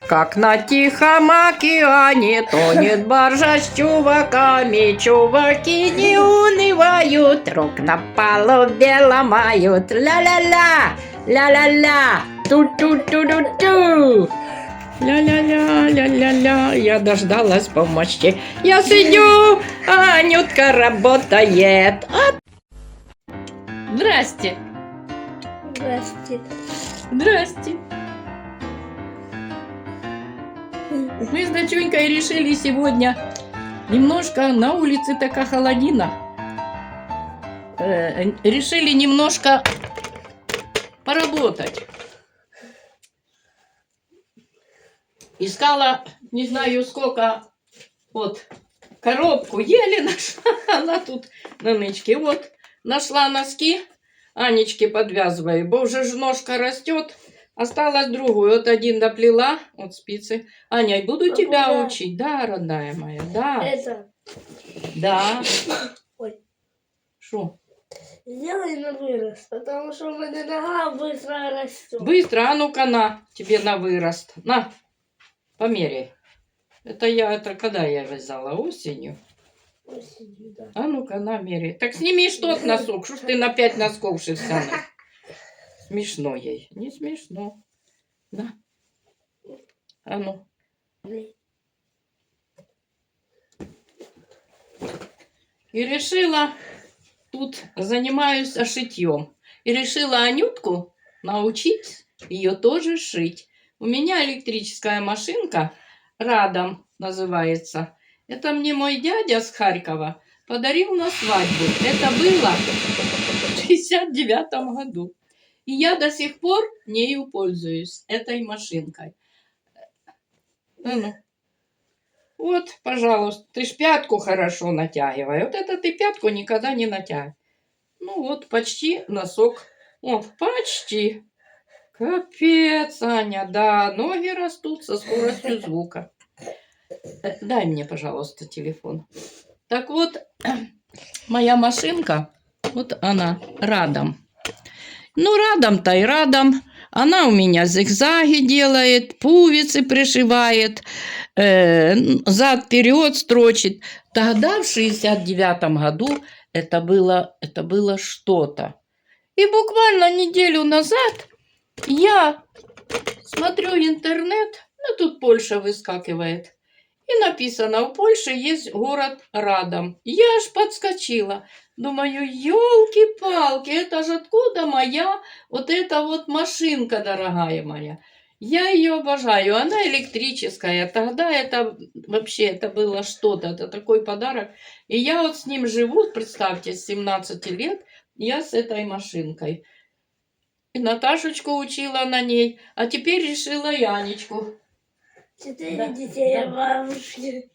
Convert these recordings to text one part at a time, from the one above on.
Как на Тихом океане тонет баржа с чуваками. Чуваки не унывают, рук на палубе ломают. Ля-ля-ля, ля-ля-ля, ту-ту-ту-ту-ту. Ля-ля-ля, ля-ля-ля, я дождалась помощи. Я сидю, а Анютка работает. А- Здрасте, Здрасте. здрасте. Мы с доченькой решили сегодня немножко на улице такая холодина. Э, решили немножко поработать. Искала, не знаю сколько, вот, коробку еле нашла, она тут на нычке. Вот, нашла носки, Анечке подвязываю, бо уже ж ножка растет. Осталось другую. Вот один доплела, вот спицы. Аня, я буду тебя Бабуля. учить. Да, родная моя, да, Это, да. Ой. Что? сделай на вырос, потому что у меня нога быстро растет. Быстро, а ну-ка на, тебе на вырост. На, померяй. Это я, это когда я вязала? Осенью. Осенью, да. А ну-ка, на, меряй. Так сними ж тот носок, что ж ты на пять носков шерстяных? Смешно ей. Не смешно. Да. А ну. И решила, тут занимаюсь шитьем. И решила Анютку научить ее тоже шить. У меня электрическая машинка, Радом называется. Это мне мой дядя с Харькова подарил на свадьбу. Это было в 69 году. И я до сих пор нею пользуюсь, этой машинкой. Ну. Вот, пожалуйста, ты ж пятку хорошо натягивай. Вот это ты пятку никогда не натягивай. Ну вот, почти носок. О, почти. Капец, Аня, да, ноги растут со скоростью звука. Э, Дай мне, пожалуйста, телефон. Так вот, моя машинка, вот она, радом. Ну, радом-то и радом. Она у меня зигзаги делает, пуговицы пришивает, э, зад вперед строчит. Тогда, в 69 году, это было, это было что-то. И буквально неделю назад я смотрю интернет, ну тут Польша выскакивает. И написано, в Польше есть город Радом. Я аж подскочила. Думаю, елки-палки, это же откуда моя вот эта вот машинка, дорогая моя. Я ее обожаю, она электрическая. Тогда это вообще это было что-то, это такой подарок. И я вот с ним живу, представьте, с 17 лет, я с этой машинкой. И Наташечку учила на ней, а теперь решила Янечку. Четыре Да, детей да. бабушки.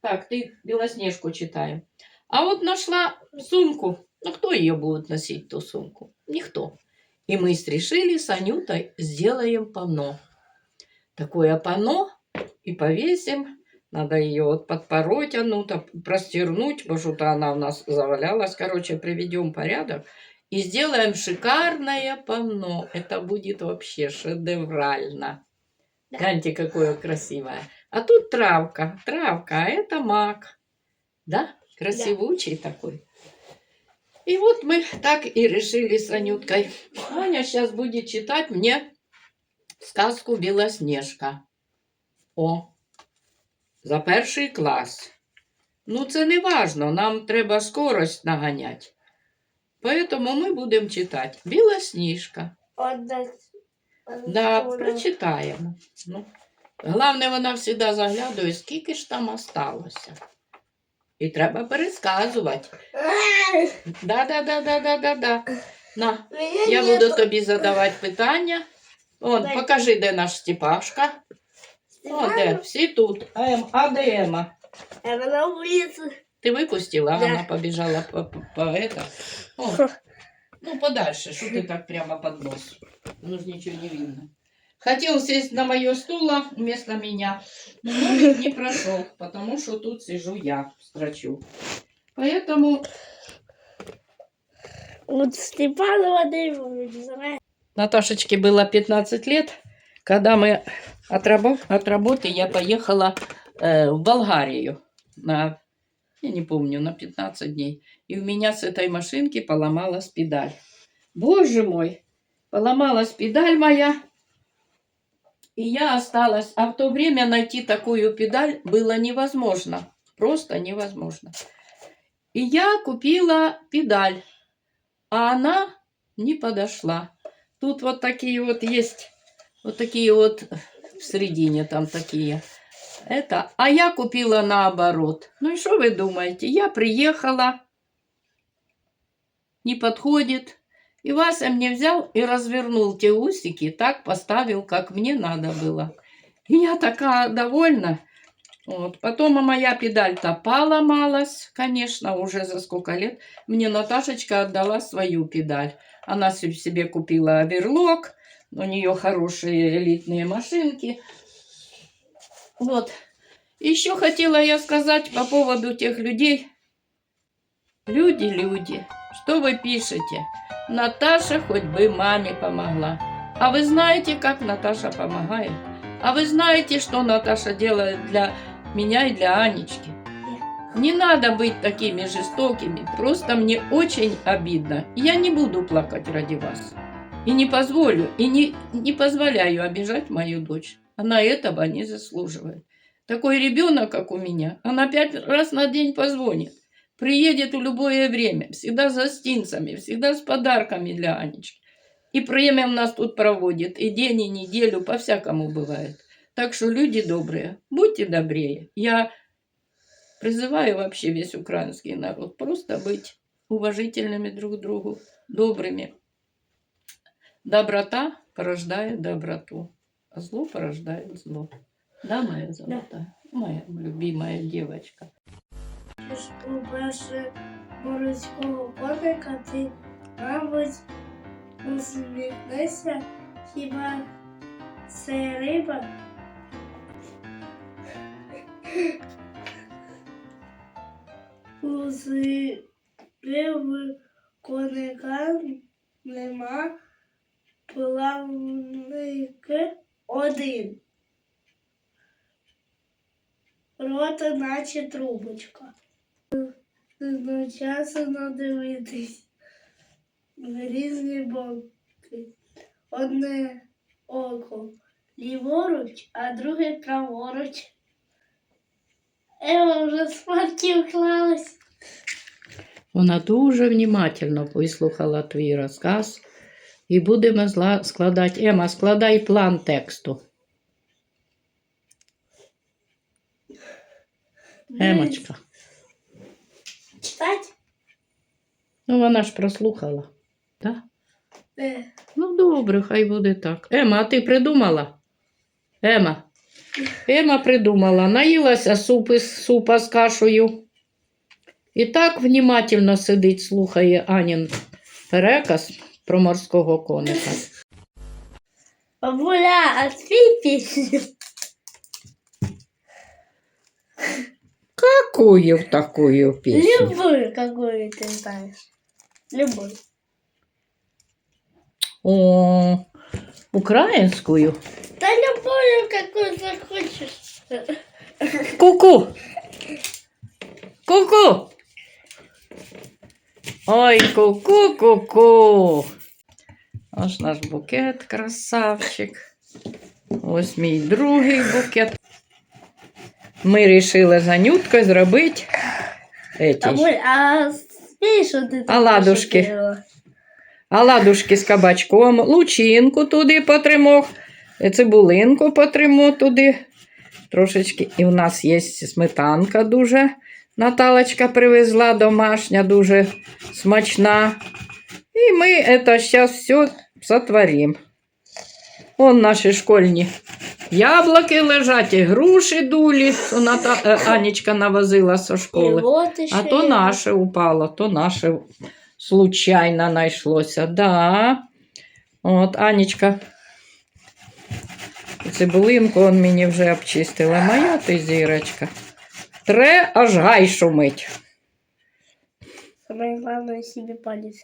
Так, ты Белоснежку читаем. А вот нашла сумку. Ну, кто ее будет носить, ту сумку? Никто. И мы решили с Анютой сделаем панно. Такое панно и повесим. Надо ее вот подпороть, Анута, простернуть, потому что она у нас завалялась. Короче, приведем порядок. И сделаем шикарное панно. Это будет вообще шедеврально. Да. Гляньте, какое красивое. А тут травка, травка, а это мак. Да? Красивучий такой. И вот мы так и решили с Анюткой. Аня сейчас будет читать мне сказку Білоснежка. О, за перший клас. Ну, це не важно, нам треба скорость наганяти. Поэтому ми будемо читати Білосніжка. Отдать. Да, прочитаємо. Ну, головне, вона завжди заглядує, скільки ж там осталося. І треба пересказувати. Да, да, да, да, да, да, да. На, Меня я нету. буду тобі задавати питання. Он, Дай. покажи, де наш Степашка. О, де? Степан, Всі тут. А, Ем, а де Ема? Это на улице. Ти випустила, а Да. вона побіжала по, по, по это. О, ну, подальше, що ти так прямо под нос? Ну ж нічого не видно. Хотел сесть на мое стуло вместо меня, но номер не прошел, потому что тут сижу я, строчу. Поэтому Вот Степан Владимирович знает. Наташечке было 15 лет, когда мы от, рабо- от работы я поехала э, в Болгарию на, я не помню, на 15 дней. И у меня с этой машинки поломалась педаль. Боже мой, поломалась педаль моя. И я осталась. А в то время найти такую педаль было невозможно. Просто невозможно. И я купила педаль, а она не подошла. Тут вот такие вот есть, вот такие вот в середине там такие. Это, а я купила наоборот. Ну и что вы думаете? Я приехала, не подходит. И Вася мне взял и развернул те усики, так поставил, как мне надо было. И я такая довольна. Вот. Потом а моя педаль-то поломалась, конечно, уже за сколько лет. Мне Наташечка отдала свою педаль. Она се- себе купила оверлок, у нее хорошие элитные машинки. Вот. Еще хотела я сказать по поводу тех людей. Люди, люди, что вы пишете? Наташа хоть бы маме помогла. А вы знаете, как Наташа помогает? А вы знаете, что Наташа делает для меня и для Анечки? Не надо быть такими жестокими. Просто мне очень обидно. Я не буду плакать ради вас. И не позволю, и не, не позволяю обижать мою дочь. Она этого не заслуживает. Такой ребенок, как у меня, она пять раз на день позвонит. Приедет в любое время, всегда с гостинцами, всегда с подарками для Анечки. И время у нас тут проводит, и день, и неделю, по-всякому бывает. Так что, люди добрые, будьте добрее. Я призываю вообще весь украинский народ просто быть уважительными друг к другу, добрыми. Доброта порождает доброту, а зло порождает зло. Да, моя золотая, моя любимая девочка. По-перше, морського коника ти, мабуть, усміхнешся, хіба це риба? У коника нема плавник один. Рота наче трубочка. Одночасно дивитись на різні боки. Одне око ліворуч, а друге праворуч. Ева вже спадки вклалась. Вона дуже внимательно вислухала твій розказ і будемо складати. Ема, складай план тексту. Емочка. Читать? Ну, вона ж прослухала. Так? Де? Ну, добре, хай буде так. Ема, а ти придумала? Ема. Ема придумала. Наїлася супи, супа з кашею. І так внімательно сидить, слухає Анін переказ про морського коника. Бабуля, а твій пісню? Какую такую пісню? Любую, какую ты знаешь. Любую. О, українською. Да любую, какую захочешь. Ку-ку. Ку-ку. Ой, ку-ку, ку-ку. Ось наш букет, красавчик. Ось мій другий букет. Ми вирішили за Нюткою зробити еті, а спей, что ты А ладушки? оладушки з кабачком, лучинку туди потримо, цибулинку потримо туди. Трошечки. І в нас є сметанка дуже. Наталочка привезла домашня, дуже смачна. І ми це зараз все сотворимо. Вон наші школьні яблуки лежать, і груші дулі, що Ната... е, Анічка навозила зі школи. вот А то наше упало, то наше случайно знайшлося. Да. От, Анечка. Цибулинку он мені вже обчистила. Моя ти зірочка. Тре аж гай шумить. Самое главное себе палец.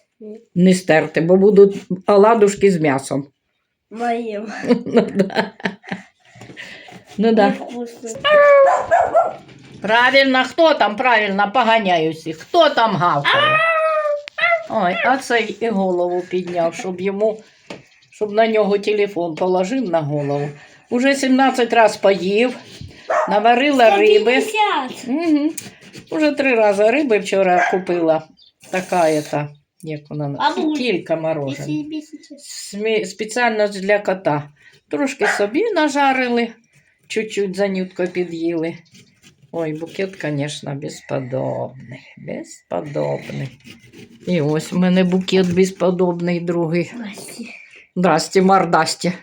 Не стерти, бо будуть оладушки з м'ясом. Моим. Ну да. Невкусно. Правильно, хто там правильно поганяю всіх? Хто там гавкає? Ой, а цей і голову підняв, щоб йому, щоб на нього телефон положив на голову. Уже 17 раз поїв, наварила риби. 150. Угу. Уже три рази риби вчора купила. Така ета, як вона Бабуль. кілька морожених. 250. Смі- Спеціально для кота. Трошки собі нажарили, чуть-чуть занютко під'їли. Ой, букет, звісно, безподобний. Безподобний. І ось у мене букет безподобний другий. Здрасте. Здрасте, мордасте.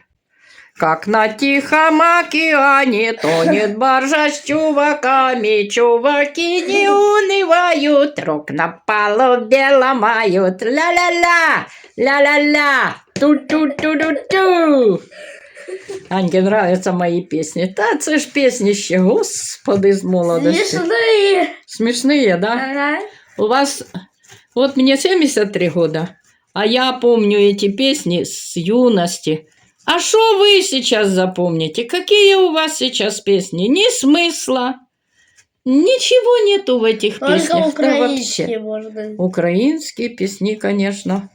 Как на тихом океане тонет баржа с чуваками, чуваки не унывают, рук на палубе ломают. Ля-ля-ля, ля-ля-ля, ту-ту-ту-ту-ту. Аньке нравятся мои песни. Та це ж песни ще, господи, з молодости. Смешные. Смешные, да? Ага. У вас, вот мне 73 года, а я помню эти песни с юности. А что вы сейчас запомните? Какие у вас сейчас песни? Ни смысла, ничего нету в этих Только песнях. Да вообще. украинские можно. Українські пісні, звісно,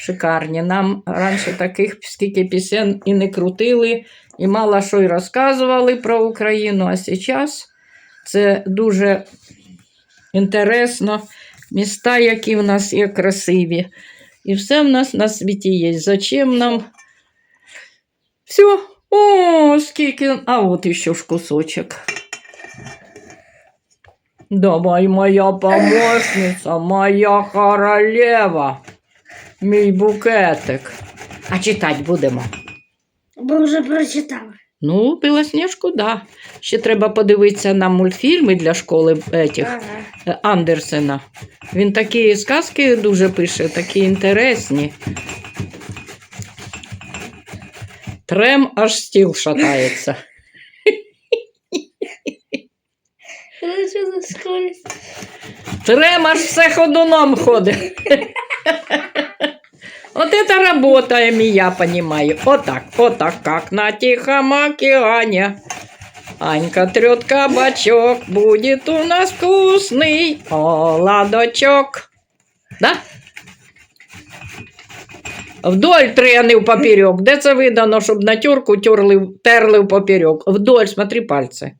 Шикарні. Нам раніше таких скільки пісень і не крутили, і мало що й розказували про Україну, а зараз це дуже інтересно. Міста, які в нас є красиві. І все в нас на світі є. Зачем нам? Все. О, скільки. А от ще ж кусочок. Давай, моя помощница, моя королева, мій букетик. А читати будемо. Мы уже прочитали. Ну, Білосніжку, да. Ще треба подивитися на мультфільми для школи етих, Ага. е, Андерсена. Він такі сказки дуже пише, такі інтересні. Трем аж стіл шатається. Трем аж все ходуном ходить. Вот это работаем, и я понимаю. Вот так, вот так, как на Тихом океане. Анька трет кабачок, будет у нас вкусный оладочок. Да? Вдоль трени в поперек. Де це видано, щоб на тюрку терли, терли поперек? Вдоль, смотри пальці.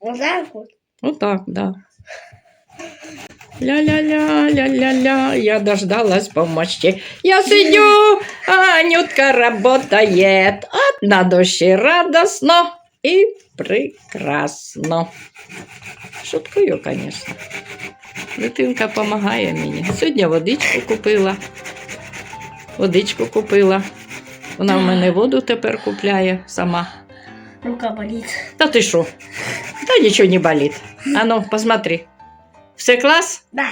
Вот так вот. Вот так, да. Ля-ля-ля, ля-ля-ля, я дождалась помощи. Я сидю, а Анютка работает. От на душі радосно і прекрасно. Шуткую, конечно. Дитинка допомагає мені. Сьогодні водичку купила. Водичку купила. Вона в мене воду тепер купляє сама. Рука болит. Та ти що? Та нічого не болить. А ну, посмотри. Все клас? Да.